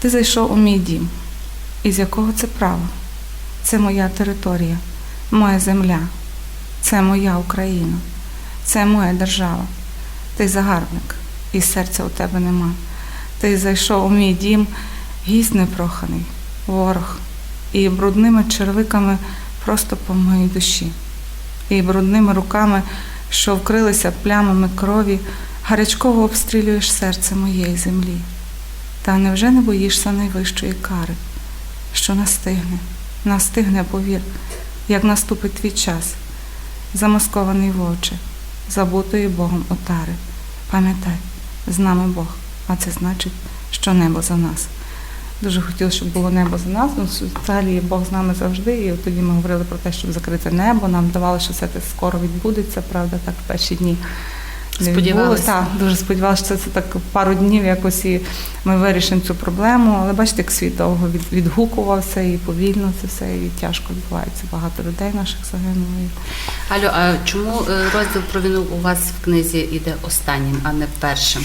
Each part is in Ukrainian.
Ти зайшов у мій дім. І з якого це право? Це моя територія, моя земля, це моя Україна, це моя держава. Ти загарбник, і серця у тебе нема. Ти зайшов у мій дім, гість непроханий, ворог, і брудними червиками просто по моїй душі, і брудними руками, що вкрилися плямами крові, гарячково обстрілюєш серце моєї землі. Та невже не боїшся найвищої кари, що настигне, настигне, повір, як наступить твій час, замаскований вовче, забутої Богом отари. Пам'ятай, з нами Бог, а це значить, що небо за нас. Дуже хотіла, щоб було небо за нас. Ну, взагалі Бог з нами завжди. І тоді ми говорили про те, щоб закрити небо. Нам давали, що це скоро відбудеться, правда, так в перші дні. Сподівалися. Так, дуже сподівалася, що це, так пару днів якось і ми вирішимо цю проблему. Але бачите, як світ довго відгукувався і повільно це все і тяжко відбувається. Багато людей наших загинуло. Алю, а чому е, розділ про війну у вас в книзі йде останнім, а не першим?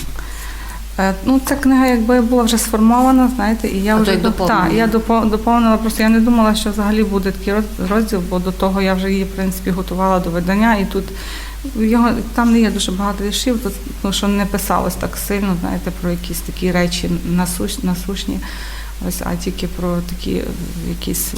Е, Ну, ця книга якби була вже сформована, знаєте, і я А вже та, я доповнила. Просто я не думала, що взагалі буде такий розділ, бо до того я вже її в принципі готувала до видання, і тут його там не є дуже багато віршів, ну, що не писалось так сильно, знаєте, про якісь такі речі насущ, насущні, ось, а тільки про такі е, якісь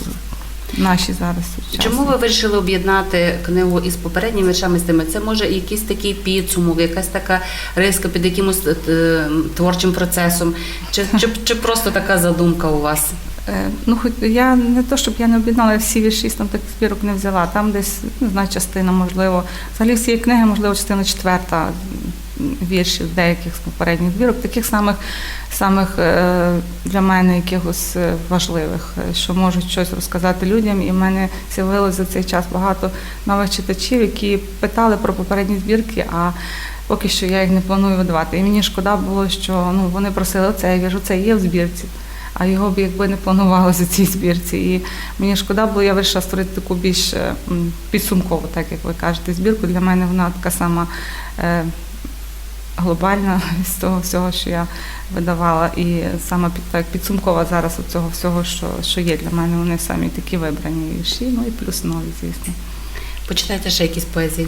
наші зараз сучасні. Чому ви вирішили об'єднати книгу із попередніми віршами з тими? Це може якийсь такий підсумок, якась така риска під якимось е, творчим процесом, чи, чи, чи просто така задумка у вас? Е, Ну, хоч я не то, щоб я не об'єднала всі вірші, там таких збірок не взяла. Там десь, не знаю, частина, можливо. Взагалі всієї книги, можливо, частина четверта віршів деяких з попередніх збірок, таких самих, самих е, для мене якихось е, важливих, що можуть щось розказати людям. І в мене з'явилося за цей час багато нових читачів, які питали про попередні збірки, а поки що я їх не планую видавати. І мені шкода було, що ну, вони просили оце, я кажу, це є в збірці а його б якби не планувалося у цій збірці. І мені шкода було, я вирішила створити таку більш е, підсумкову, так як ви кажете, збірку. Для мене вона така сама е, глобальна з того всього, що я видавала. І саме так, підсумкова зараз у цього всього, що, що є для мене. Вони самі такі вибрані вірші, ну і плюс нові, звісно. Почитайте ще якісь поезії.